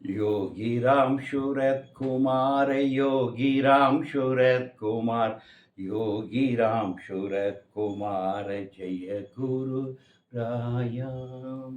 யோகிராம் சுரத்குமார யோகிராம் சுரத்குமார் யோகிராம் சுரத்குமார ஜெய குரு ராயாம்.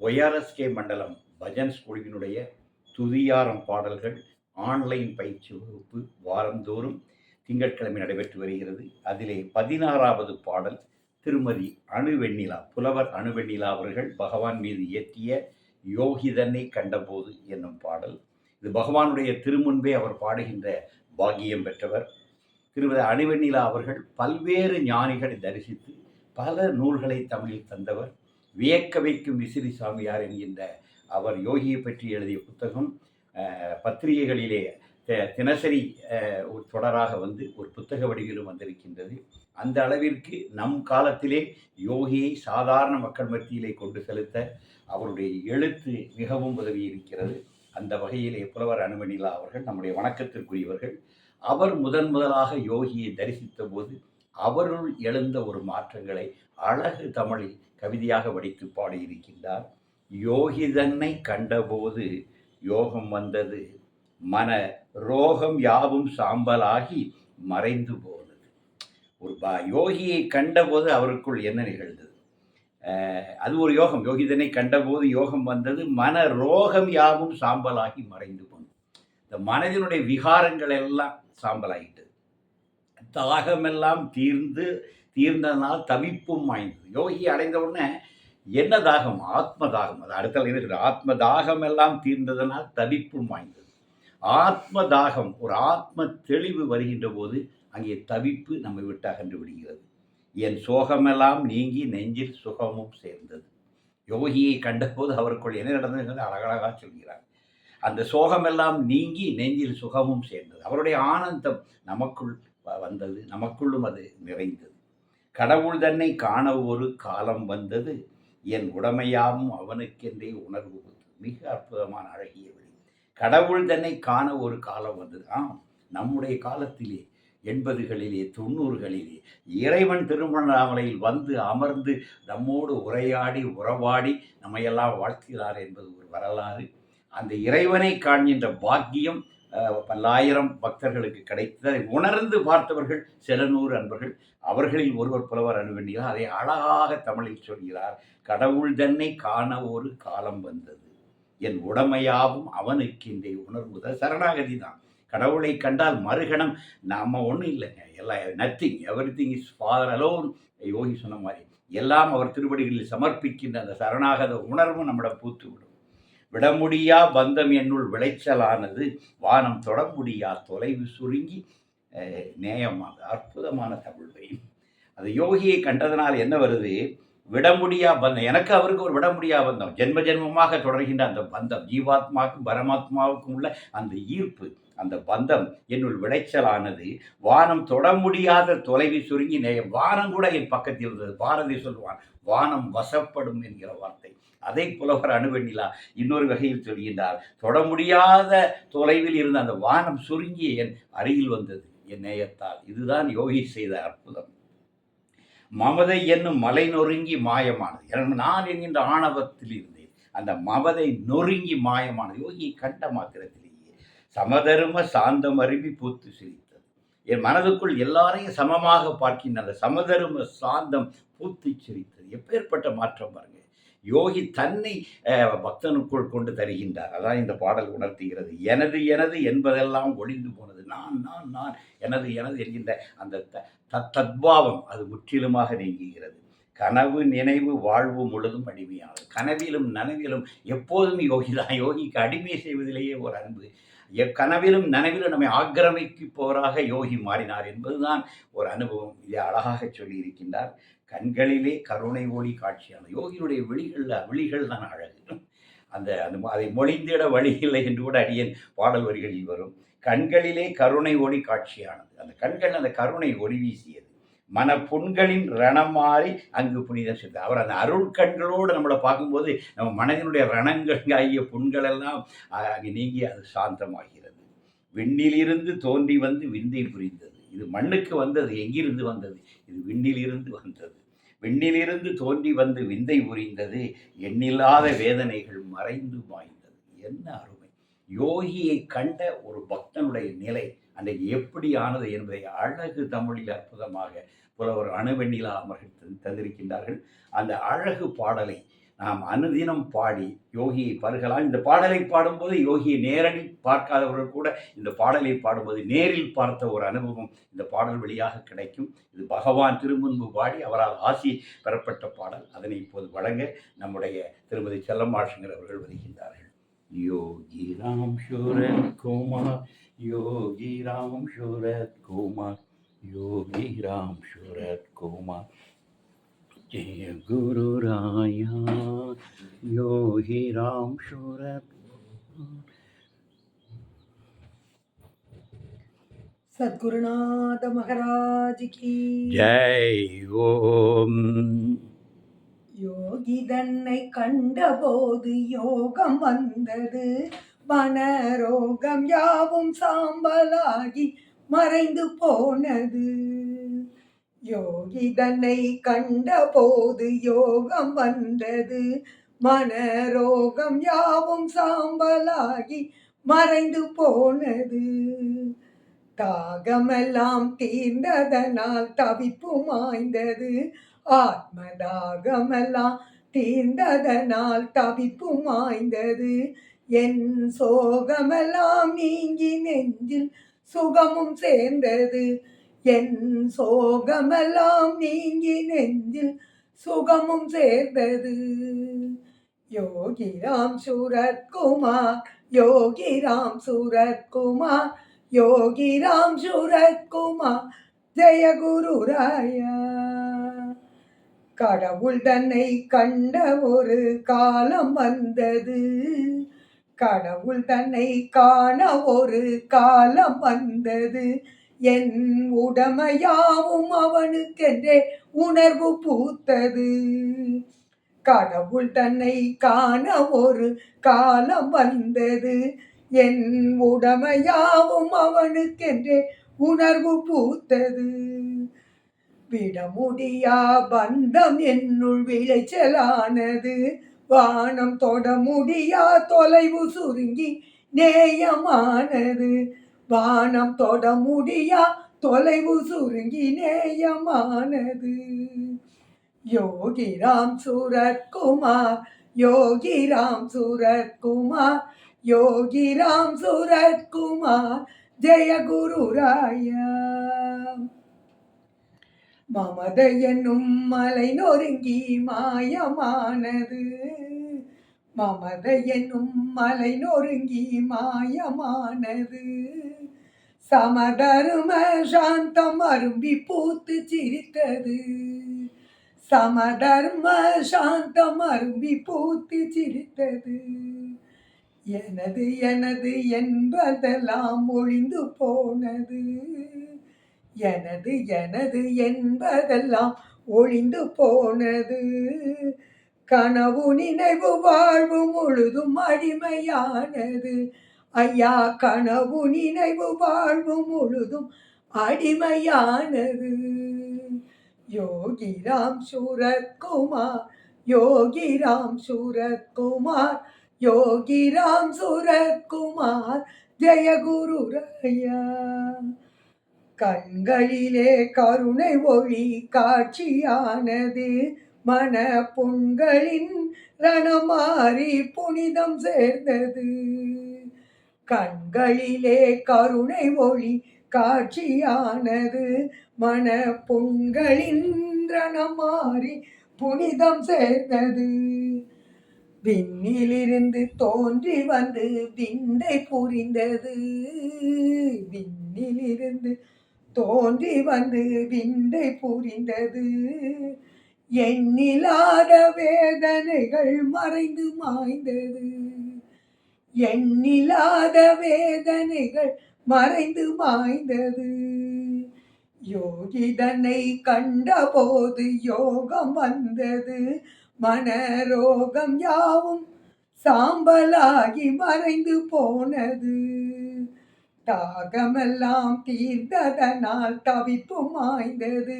ஒய்ஆர்எஸ்கே மண்டலம் பஜன் குழுவினுடைய துதியாரம் பாடல்கள் ஆன்லைன் பயிற்சி வகுப்பு வாரந்தோறும் திங்கட்கிழமை நடைபெற்று வருகிறது. அதிலே பதினாறாவது பாடல் திருமதி அணுவெண்ணிலா புலவர் அணுவெண்ணிலா அவர்கள் பகவான் மீது இயற்றிய யோகிதனை கண்டபோது என்னும் பாடல். இது பகவானுடைய திருமுன்பே அவர் பாடுகின்ற பாக்கியம் பெற்றவர். திருமதி அணிவெண்ணிலா அவர்கள் பல்வேறு ஞானிகளை தரிசித்து பல நூல்களை தமிழில் தந்தவர். வியக்க வைக்கும் விசிறி சாமியார் என்கின்ற அவர் யோகியை பற்றி எழுதிய புத்தகம் பத்திரிகைகளிலே தினசரி ஒரு தொடராக வந்து ஒரு புத்தக வடிவிலும் வந்திருக்கின்றது. அந்த அளவிற்கு நம் காலத்திலே யோகியை சாதாரண மக்கள் மத்தியிலே கொண்டு செலுத்த அவருடைய எழுத்து மிகவும் உதவி இருக்கிறது. அந்த வகையிலே புலவர் அனுமனிலா அவர்கள் நம்முடைய வணக்கத்திற்குரியவர்கள். அவர் முதன் முதலாக யோகியை தரிசித்த போது அவருள் எழுந்த ஒரு மாற்றங்களை அழகு தமிழில் கவிதையாக வடித்து பாடியிருக்கின்றார். யோகி தன்னை கண்டபோது யோகம் வந்தது. மன ரோகம் யாவும் சாம்பலாகி மறைந்து போனது. ஒரு பா யோகியை கண்டபோது அவருக்குள் என்ன நிகழ்ந்தது? அது ஒரு யோகம். யோகிதனை கண்டபோது யோகம் வந்தது மன ரோகம் யாவும் சாம்பலாகி மறைந்து போனது. இந்த மனதினுடைய விகாரங்கள் எல்லாம் சாம்பலாகிட்டு தாகமெல்லாம் தீர்ந்து தீர்ந்ததனால் தவிப்பும் வாய்ந்தது யோகி அடைந்த உடனே என்ன தாகம்? ஆத்ம தாகம். அது அடுத்த line இருக்கு ஆத்ம தாகம் எல்லாம் தீர்ந்ததனால் தவிப்பும் வாய்ந்தது ஆத்ம தாகம் ஒரு ஆத்ம தெளிவு வருகின்ற போது அங்கே தவிப்பு நம்மை விட்டு அகன்று விடுகிறது. என் சோகமெல்லாம் நீங்கி நெஞ்சில் சுகமும் சேர்ந்தது. யோகியை கண்டபோது அவருக்குள் என்ன நடந்தது அழகழகாக சொல்கிறார். அந்த சோகமெல்லாம் நீங்கி நெஞ்சில் சுகமும் சேர்ந்தது. அவருடைய ஆனந்தம் நமக்குள் வ- வந்தது. நமக்குள்ளும் அது நிறைந்தது. கடவுள் தன்னை காண ஒரு காலம் வந்தது. என் உடமையாவும் அவனுக்கென்றே உணர்வு மிக அற்புதமான அழகிய வழி. கடவுள் தன்னை காண ஒரு காலம் வந்தது. ஆம் நம்முடைய காலத்திலே எண்பதுகளிலே தொண்ணூறுகளிலே இறைவன் திருமணாமலையில் வந்து அமர்ந்து நம்மோடு உரையாடி உறவாடி நம்மையெல்லாம் வாழ்த்துகிறார் என்பது ஒரு வரலாறு. அந்த இறைவனை காண்கின்ற பாக்கியம் பல்லாயிரம் பக்தர்களுக்கு கிடைத்ததை உணர்ந்து பார்த்தவர்கள் சில நூறு அன்பர்கள். அவர்களில் ஒருவர் புலவர் அணுவெண்ணியார் அதை அழகாக தமிழில் சொல்கிறார் கடவுள் தன்னை காண ஒரு காலம் வந்தது. என் உடமையாவும் அவனுக்கின்றே உணர்வுத சரணாகதி தான். கடவுளை கண்டால் மறுகணம். நாம் ஒன்றும் இல்லைங்க. எல்லாம் nothing everything is father alone Yogi சொன்ன மாதிரி. எல்லாம் அவர் திருவடிகளில் சமர்ப்பிக்கின்ற அந்த சரணாகத உணர்வும் நம்மிடம் பூத்து விடும் விடமுடியா பந்தம் என்னுள் விளைச்சலானது. வானம் தொட முடியா தொலைவு சுருங்கி நேயமாக அற்புதமான தமிழ் வரி அந்த யோகியை கண்டதனால் என்ன வருது? விடமுடியா பந்தம். எனக்கு அவருக்கு ஒரு விடமுடியா பந்தம். ஜென்ம ஜென்மமாக தொடர்கின்ற அந்த பந்தம். ஜீவாத்மாவுக்கும் பரமாத்மாவுக்கும் உள்ள அந்த ஈர்ப்பு. அந்த பந்தம் என்னுள் விளைச்சலானது. வானம் தொட முடியாத தொலைவி சுருங்கி நே வானம் கூட என் பக்கத்தில் இருந்தது. பாரதி சொல்வான் வானம் வசப்படும் என்கிற வார்த்தை. அதை புலவர் அணுவெண்ணிலா இன்னொரு வகையில் சொல்கின்றார் தொட முடியாத தொலைவில் இருந்த அந்த வானம் சுருங்கி என் அருகில் வந்தது என் நேயத்தால். இதுதான் யோகி செய்த அற்புதம். மமதை என்னும் மலை நொறுங்கி மாயமானது. எனக்கு நான் என்கின்ற ஆணவத்தில் இருந்தேன். அந்த மமதை நொறுங்கி மாயமானது. யோகி கண்ட மாத்திரத்தில் சமதரும சாந்தம் அருவி பூத்து சிரித்தது. என் மனதுக்குள் எல்லாரையும் சமமாக பார்க்கின்ற அந்த சமதரும சாந்தம் பூத்து சிரித்தது. எப்பேற்பட்ட மாற்றம் பாருங்க. யோகி தன்னை பக்தனுக்குள் கொண்டு தருகின்றார். அதான் இந்த பாடல் உணர்த்துகிறது. எனது எனது என்பதெல்லாம் ஒளிந்து போனது. நான் நான் நான் எனது எனது என்கின்ற அந்த த- தத் தத்பாவம் அது முற்றிலுமாக நீங்குகிறது. கனவு நினைவு வாழ்வு முழுதும் அடிமையானது. கனவிலும் நனவிலும் எப்போதும் யோகி தான் யோகிக்கு அடிமை செய்வதிலேயே ஒரு அன்பு. கனவிலும் நனவிலும் நம்மை ஆக்கிரமிப்பவராக யோகி மாறினார் என்பதுதான் ஒரு அனுபவம். இதை அழகாக சொல்லியிருக்கின்றார். கண்களிலே கருணை ஒளி காட்சியானது யோகியினுடைய விழிகளில் விழிகள் தான் அழகு. அந்த அந்த அதை மொழிந்திட வழி இல்லை என்று கூட அடியன் பாடல் வரிகளில் வரும். கண்களிலே கருணை ஒளி காட்சியானது. அந்த கண்கள் அந்த கருணை ஒளி வீசியது. மன புண்களின் ரணம் மாறி அங்கு புனிதம் செய்தார் அவர் அந்த அருள் கண்களோடு நம்மளை பார்க்கும்போது நம்ம மனதினுடைய ரணங்கள் ஆகிய புண்கள் எல்லாம் அங்கே நீங்கி அது சாந்தமாகிறது. விண்ணிலிருந்து தோன்றி வந்து விந்தை புரிந்தது. இது மண்ணுக்கு வந்தது எங்கிருந்து வந்தது? இது விண்ணிலிருந்து வந்தது. விண்ணிலிருந்து தோன்றி வந்து விந்தை புரிந்தது எண்ணில்லாத வேதனைகள் மறைந்து மாய்ந்தது. என்ன அருமை. யோகியை கண்ட ஒரு பக்தனுடைய நிலை அன்றைக்கு எப்படி ஆனது என்பதை அழகு தமிழில் அற்புதமாக புலவர் அணுவெண்ணிலா அமர்கள் தந்திருக்கின்றார்கள். அந்த அழகு பாடலை நாம் அனுதினம் பாடி யோகியை பருகலாம் இந்த பாடலை பாடும்போது யோகியை நேரடி பார்க்காதவர்கள் கூட இந்த பாடலை பாடும்போது நேரில் பார்த்த ஒரு அனுபவம் இந்த பாடல் வழியாக கிடைக்கும். இது பகவான் திருமுன்பு பாடி அவரால் ஆசி பெறப்பட்ட பாடல். அதனை இப்போது வழங்க நம்முடைய திருமதி செல்லம்மாஷங்கர் அவர்கள் வருகின்றார்கள். யோகி ராம் சூரத் குமார் யோகி ராம் சூரத் குமார் யோகி ராம் சூரத் குமார். ஜெய குரு ராயா யோகி ராம் சூரத் சத்குருநாத மகராஜ் கி. ஜெய் ஓம். யோகி தன்னை கண்டபோது யோகம் வந்தது. மனரோகம் யாவும் சாம்பலாகி மறைந்து போனது. யோகி தன்னை கண்டபோது யோகம் வந்தது. மனரோகம் யாவும் சாம்பலாகி மறைந்து போனது. தாகமெல்லாம் தீர்ந்ததனால் தவிப்பு மாய்ந்தது. ஆத்ம தாகமெல்லாம் தீர்ந்ததனால் தவிப்பு மாய்ந்தது. என் சோகமெல்லாம் நீங்கி நெஞ்சில் சுகமும் சேர்ந்தது. என் சோகமெல்லாம் நீங்கி நெஞ்சில் சுகமும் சேர்ந்தது. யோகிராம் சூரத்குமார் யோகிராம் சூரத்குமார் யோகிராம் சூரத்குமார் ஜெய ராயா கடவுள் தன்னை கண்ட ஒரு காலம் வந்தது. கடவுள் தன்னை காண ஒரு காலம் வந்தது. என் உடமையாவும் அவனுக்கென்றே உணர்வு பூத்தது. கடவுள் தன்னை காண ஒரு காலம் வந்தது. என் உடமையாவும் அவனுக்கென்றே உணர்வு பூத்தது. விட முடியா பந்தம் என்னுள் விளைச்சலானது. வானம் தொட முடியா தொலைவு சுருங்கி நேயமானது. வானம் தொட முடியா தொலைவு சுருங்கி நேயமானது. யோகி ராம் சூரத்குமார் யோகி ராம் சூரத்குமார் யோகி ராம் சூரத்குமார் ஜெய குரு ராயா மமத என்னும் மலை நொறுங்கி மாயமானது. மமதை என்னும் மலை நொறுங்கி மாயமானது. சமதரும சாந்தம் அரும்பி பூத்து சிரித்தது. சமதர்ம சாந்தம் அரும்பி பூத்து சிரித்தது. எனது எனது என்பதெல்லாம் ஒழிந்து போனது. எனது எனது என்பதெல்லாம் ஒழிந்து போனது. கனவு நினைவு வாழ்வு முழுதும் அடிமையானது. ஐயா கனவு நினைவு வாழ்வு முழுதும் அடிமையானது. யோகி ராம் சூரத்குமார் யோகி ராம் சூரத்குமார் யோகி ராம் சூரத்குமார் ஜெயகுரு ரயா கண்களிலே கருணை ஒளி காட்சியானது. மன புண்களின் ரணமாறி புனிதம் சேர்ந்தது. கண்களிலே கருணை ஒளி காட்சியானது. மன புண்களின் ரணமாறி புனிதம் சேர்ந்தது. விண்ணிலிருந்து தோன்றி வந்து விந்தை புரிந்தது. விண்ணிலிருந்து தோன்றி வந்து விந்தை புரிந்தது. எண்ணிலாத வேதனைகள் மறைந்து மாய்ந்தது. எண்ணிலாத வேதனைகள் மறைந்து மாய்ந்தது. யோகிதனை கண்டபோது யோகம் வந்தது. மனரோகம் யாவும் சாம்பலாகி மறைந்து போனது. தாகமெல்லாம் தீர்ந்ததனால் தவிப்பும் ஆய்ந்தது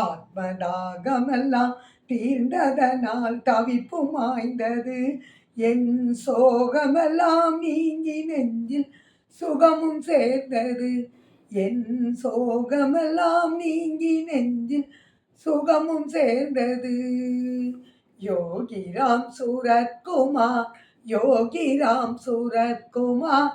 ஆத்ம தாகமெல்லாம் தீர்ந்ததனால் தவிப்பும் ஆய்ந்தது என் சோகமெல்லாம் நீங்கி நெஞ்சில் சுகமும் சேர்ந்தது. என் சோகமெல்லாம் நீங்கி நெஞ்சில் சுகமும் சேர்ந்தது. யோகிராம் சூரத்குமார் யோகிராம் சூரத்குமார்